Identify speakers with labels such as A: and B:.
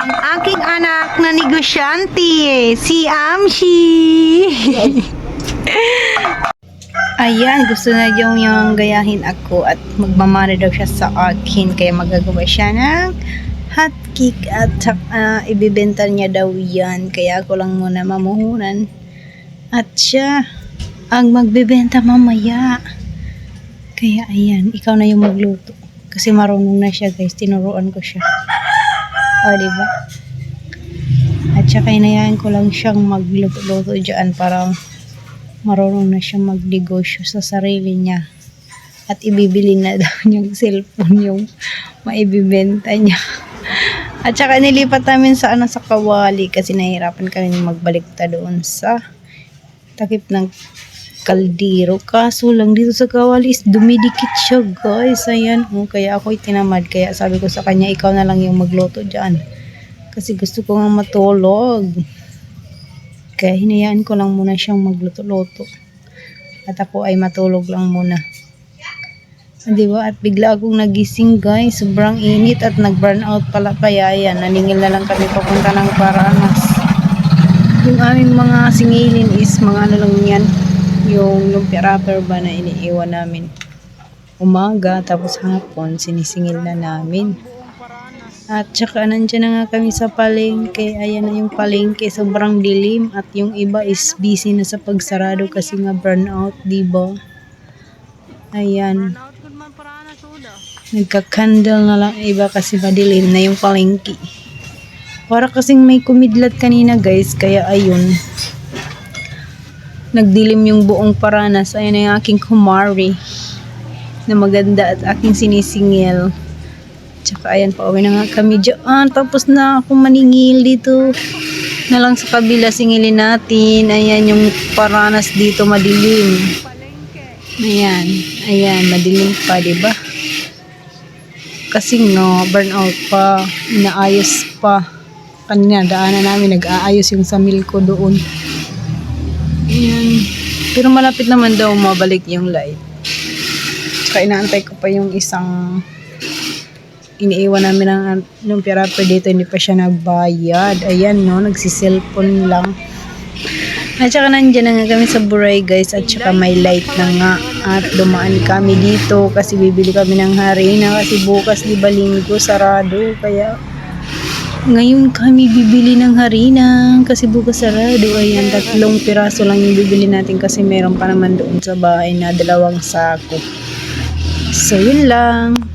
A: ang aking anak na negosyante, si Amshi. Ayan, gusto na yung yung gayahin ako at magmamana daw siya sa akin. Kaya magagawa siya ng hot cake at uh, ibibenta niya daw yan. Kaya ako lang muna mamuhunan. At siya ang magbebenta mamaya. Kaya ayan, ikaw na yung magluto. Kasi marunong na siya guys, tinuruan ko siya o diba at saka inayaan ko lang siyang magluto-luto dyan para marunong na siya magnegosyo sa sarili niya. At ibibili na daw niyang cellphone yung maibibenta niya. At saka nilipat namin sa ano sa Kawali kasi nahihirapan kami magbalikta doon sa takip ng kaldero kaso lang dito sa Kawali is dumidikit siya guys ayan oh, kaya ako'y tinamad kaya sabi ko sa kanya ikaw na lang yung magluto dyan kasi gusto ko nga matulog kaya hinayaan ko lang muna siyang magluto-luto. At ako ay matulog lang muna. Ah, Di ba? At bigla akong nagising guys. Sobrang init at nag-burn out pala kaya yan. Naningil na lang kami papunta ng Paranas. Yung aming mga singilin is mga ano lang yan. Yung lumpia ba na iniiwan namin. Umaga tapos hapon sinisingil na namin. At saka nandyan na nga kami sa palengke. Ayan na yung palengke. Sobrang dilim. At yung iba is busy na sa pagsarado kasi nga burnout, di ba? Ayan. Nagka-candle na lang iba kasi madilim na yung palengke. Para kasing may kumidlat kanina guys. Kaya ayun. Nagdilim yung buong paranas. Ayan na yung aking kumari. Na maganda at aking sinisingil. Tsaka ayan, pauwi na nga kami dyan. Tapos na ako maningil dito. Na lang sa kabila, singilin natin. Ayan, yung paranas dito madilim. Ayan, ayan, madilim pa, ba? Kasi nga, burnout pa. Inaayos pa. Kanina, daanan namin, nag-aayos yung samil ko doon. Ayan. Pero malapit naman daw mabalik yung light. Tsaka inaantay ko pa yung isang iniiwan namin ng nung pirapper dito, hindi pa siya nagbayad. Ayan, no, nagsiselfon lang. At saka nandyan na nga kami sa Buray, guys. At saka may light na nga. At dumaan kami dito kasi bibili kami ng harina. Kasi bukas, di ba linggo, sarado. Kaya ngayon kami bibili ng harina kasi bukas sarado. Ayan, tatlong piraso lang yung bibili natin kasi meron pa naman doon sa bahay na dalawang sako. So, yun lang.